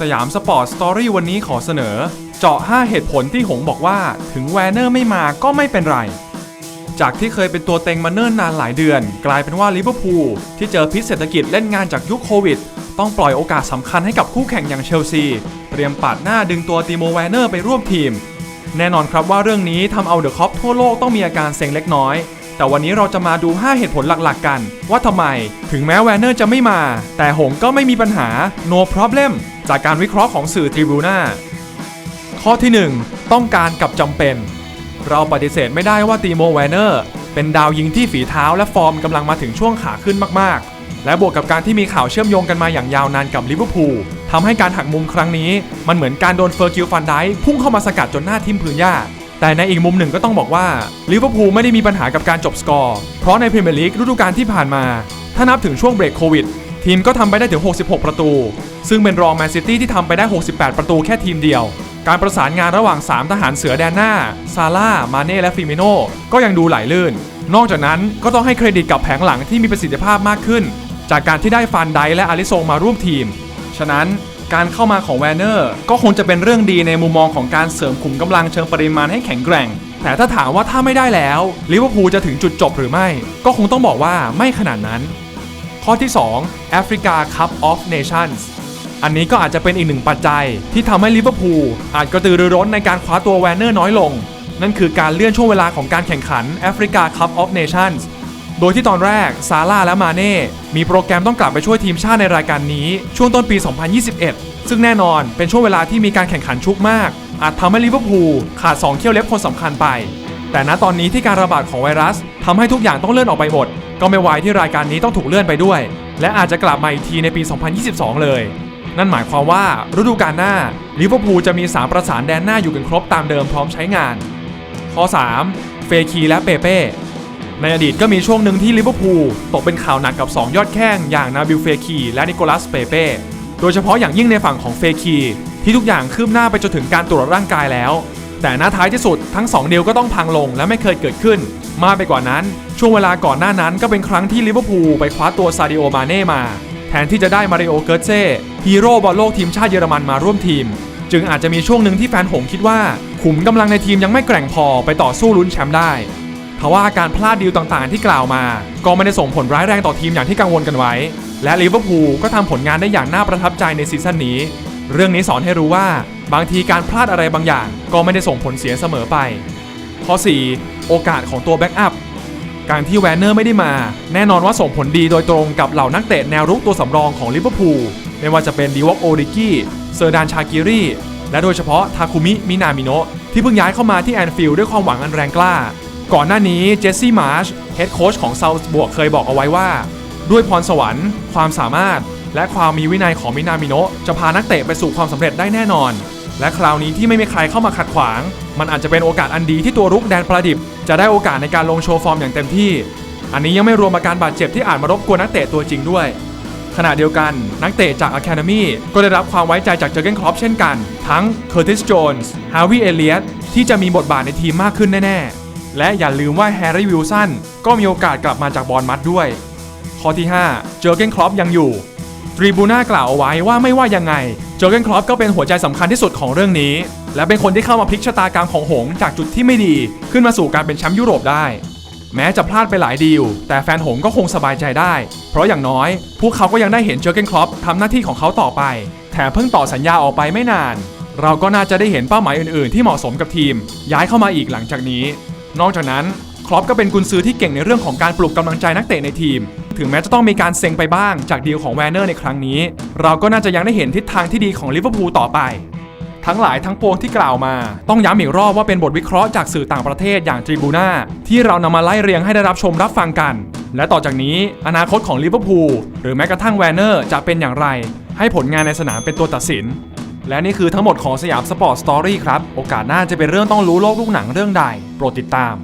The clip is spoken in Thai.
สยามสปอร์ตสตอรี่วันนี้ขอเสนอ เจาะ 5 เหตุผลที่หงบอกว่าถึงแวร์เนอร์ไม่มาก็ไม่เป็นไร จากที่เคยเป็นตัวเต็งมาเนิ่นนานหลายเดือน กลายเป็นว่าลิเวอร์พูลที่เจอพิษเศรษฐกิจเล่นงานจากยุคโควิด ต้องปล่อยโอกาสสำคัญให้กับคู่แข่งอย่างเชลซี เตรียมปาดหน้าดึงตัวติโมแวร์เนอร์ไปร่วมทีม แน่นอนครับว่าเรื่องนี้ทำเอาเดอะคอปทั่วโลกต้องมีอาการเซ็งเล็กน้อย แต่วันนี้เราจะมาดู 5 เหตุผลหลักๆกัน ว่าทำไม ถึงแม้แวร์เนอร์จะไม่มา แต่หงก็ไม่มีปัญหา no problem จากการวิเคราะห์ของสื่อทริบูน่าข้อที่ 1 ต้องการกับจำเป็น เราปฏิเสธไม่ได้ว่าตีโมแวนเนอร์เป็นดาวยิงที่ฝีเท้าและฟอร์มกำลังมาถึงช่วงขาขึ้นมากๆ และบวกกับการที่มีข่าวเชื่อมโยงกันมาอย่างยาวนานกับลิเวอร์พูลทำให้การหักมุมครั้งนี้ มันเหมือนการโดนเฟอร์กิลฟันได์พุ่งเข้ามาสกัดจนหน้าทิ่มพื้นหญ้า แต่ในอีกมุมหนึ่งก็ต้องบอกว่าลิเวอร์พูลไม่ได้มีปัญหากับการจบสกอร์ เพราะในพรีเมียร์ลีกฤดูกาลที่ผ่านมา ถ้านับถึงช่วงเบรกโควิด ทีมก็ทำไปได้ถึง 66 ประตู ซึ่งเป็นรองแมนซิตี้ที่ทำไปได้ 68 ประตูแค่ทีมเดียว การประสานงานระหว่าง 3 ทหารเสือแดนหน้า ซาร่า มาเน่ และฟิมิโนก็ยังดูไหลลื่น นอกจากนั้นก็ต้องให้เครดิตกับแผงหลังที่มีประสิทธิภาพมากขึ้น จากการที่ได้ฟันไดและอาริโซงมาร่วมทีม ฉะนั้น การเข้ามาของแวนเนอร์ก็คงจะเป็นเรื่องดีในมุมมองของการเสริมขุมกำลังเชิงปริมาณให้แข็งแกร่ง แต่ถ้าถามว่าถ้าไม่ได้แล้วลิเวอร์พูลจะถึงจุดจบหรือไม่ ก็คงต้องบอกว่าไม่ขนาดนั้น ข้อที่2แอฟริกาคัพออฟเนชั่นส์อันนี้ก็อาจจะเป็นอีกหนึ่งปัจจัย ที่ทำให้ลิเวอร์พูลอาจกระตือรือร้นในการคว้าตัวแวนเนอร์น้อยลง นั่นคือการเลื่อนช่วงเวลาของการแข่งขันแอฟริ โดยที่ตอนแรกซาร่าและมาเน่มีโปรแกรมต้องกลับไปช่วยทีมชาติในรายการนี้ ช่วงต้นปี 2021 ซึ่งแน่นอนเป็นช่วงเวลาที่มีการแข่งขันชุกมาก อาจทำให้ลิเวอร์พูลขาด 2 เขี้ยวเล็บคนสำคัญไป แต่ณตอนนี้ที่การระบาดของไวรัสทำให้ทุกอย่างต้องเลื่อนออกไปหมด ก็ไม่ไวายที่รายการนี้ต้องถูกเลื่อนไปด้วย และอาจจะกลับมาอีกทีในปี 2022 เลยนั่นหมายความว่าฤดูกาลหน้าลิเวอร์พูลจะมี 3 ประสานแดนหน้าอยู่กันครบตามเดิมพร้อมใช้งาน ข้อ 3 เฟคีและเปเป้ ในอดีตก็มีช่วงหนึ่งที่ลิเวอร์พูลตกเป็นข่าวหนักกับ 2 ยอดแข้งอย่างนาบิลเฟคีและนิโคลัสเปเป้ โดยเฉพาะอย่างยิ่งในฝั่งของเฟคีที่ทุกอย่างคืบหน้าไปจนถึงการตรวจร่างกายแล้ว แต่ณท้ายที่สุดทั้ง2เดียวก็ต้องพังลงและไม่เคยเกิดขึ้น มากไปกว่านั้น ช่วงเวลาก่อนหน้านั้นก็เป็นครั้งที่ลิเวอร์พูลไปคว้าตัวซาดิโอมาเน่มา แทนที่จะได้มาริโอเกิร์เซ่ฮีโร่บอลโลกทีมชาติเยอรมันมาร่วมทีม จึงอาจจะมีช่วงหนึ่งที่แฟนหงคิดว่าขุมกำลังในทีมยังไม่แกร่งพอไปต่อสู้ลุ้นแชมป์ได้ ทว่าการพลาดดีลต่างๆ ที่กล่าวมา ก็ไม่ได้ส่งผลร้ายแรงต่อทีมอย่างที่กังวลกันไว้ และลิเวอร์พูลก็ทำผลงานได้อย่างน่าประทับใจในซีซั่นนี้ เรื่องนี้สอนให้รู้ว่าบางทีการพลาดอะไรบางอย่าง ก็ไม่ได้ส่งผลเสียเสมอไป ข้อ 4 โอกาสของตัวแบ็กอัพการที่แวนเนอร์ไม่ได้มา แน่นอนว่าส่งผลดีโดยตรงกับเหล่านักเตะแนวรุกตัวสำรองของลิเวอร์พูลไม่ว่าจะเป็นดีวอกโอริกี้เซอร์ดานชากิรีและโดยเฉพาะทาคุมิมินามิโนะที่เพิ่งย้ายเข้ามาที่แอนฟิลด์ด้วยความหวังอันแรงกล้า ก่อนหน้านี้เจสซี่มาร์ชเฮดโค้ชของเซาท์บวกเคยบอกเอาไว้ว่า ด้วยพรสวรรค์ ความสามารถ และความมีวินัยของมินามิโนะจะพานักเตะไปสู่ความสำเร็จได้แน่นอน และคราวนี้ที่ไม่มีใครเข้ามาขัดขวาง มันอาจจะเป็นโอกาสอันดีที่ตัวรุกแดนประดิบ จะได้โอกาสในการลงโชว์ฟอร์มอย่างเต็มที่ อันนี้ยังไม่รวมอาการบาดเจ็บที่อาจมารบกวนนักเตะตัวจริงด้วยขณะเดียวกันนักเตะจาก Academy ก็ได้รับความไว้ใจจากเจอร์เกนครอปเช่นกัน ทั้งเคอร์ติสโจนส์ฮาวิเอเลียตที่จะมีบทบาทในทีมมากขึ้นแน่ ๆ และอย่าลืมว่าแฮร์รี่วิลสันก็มีโอกาสกลับมาจากบอลมัดด้วย ข้อที่ 5 เจอเกนครอปยังอยู่ทริบูน่ากล่าวเอาไว้ว่าไม่ว่ายังไง เจอเกนครอปก็เป็นหัวใจสำคัญที่สุดของเรื่องนี้ และเป็นคนที่เข้ามาพลิกชะตากรรมของหงจากจุดที่ไม่ดี ขึ้นมาสู่การเป็นแชมป์ยุโรปได้ แม้จะพลาดไปหลายดีล แต่แฟนหงก็คงสบายใจได้ เพราะอย่างน้อย พวกเขาก็ยังได้เห็นเจอเกนครอปทำหน้าที่ของเขาต่อไป แถมเพิ่งต่อสัญญาออกไปไม่นาน เราก็น่าจะได้เห็นเป้าหมายอื่น ๆ ที่เหมาะสมกับทีม ย้ายเข้ามาอีกหลังจากนี้ นอกจากนั้นครอปก็เป็นกุนซือที่เก่งในเรื่องของการปลุกกำลังใจนักเตะในทีม ถึงแม้จะต้องมีการเซ็งไปบ้างจากดีลของแวนเนอร์ในครั้งนี้ เราก็น่าจะยังได้เห็นทิศทางที่ดีของลิเวอร์พูลต่อไป ทั้งหลายทั้งปวงที่กล่าวมา ต้องย้ำอีกรอบว่าเป็นบทวิเคราะห์จากสื่อต่างประเทศอย่างทริบูน่าที่เรานำมาไล่เรียงให้ได้รับชมรับฟังกัน และต่อจากนี้ อนาคตของลิเวอร์พูลหรือแม้กระทั่งแวนเนอร์จะเป็นอย่างไร ให้ผลงานในสนามเป็นตัวตัดสิน และนี่คือทั้งหมดของสยามสปอร์ตสตอรี่ครับ โอกาสหน้าจะเป็นเรื่องต้องรู้โลกลูกหนังเรื่องใด โปรดติดตาม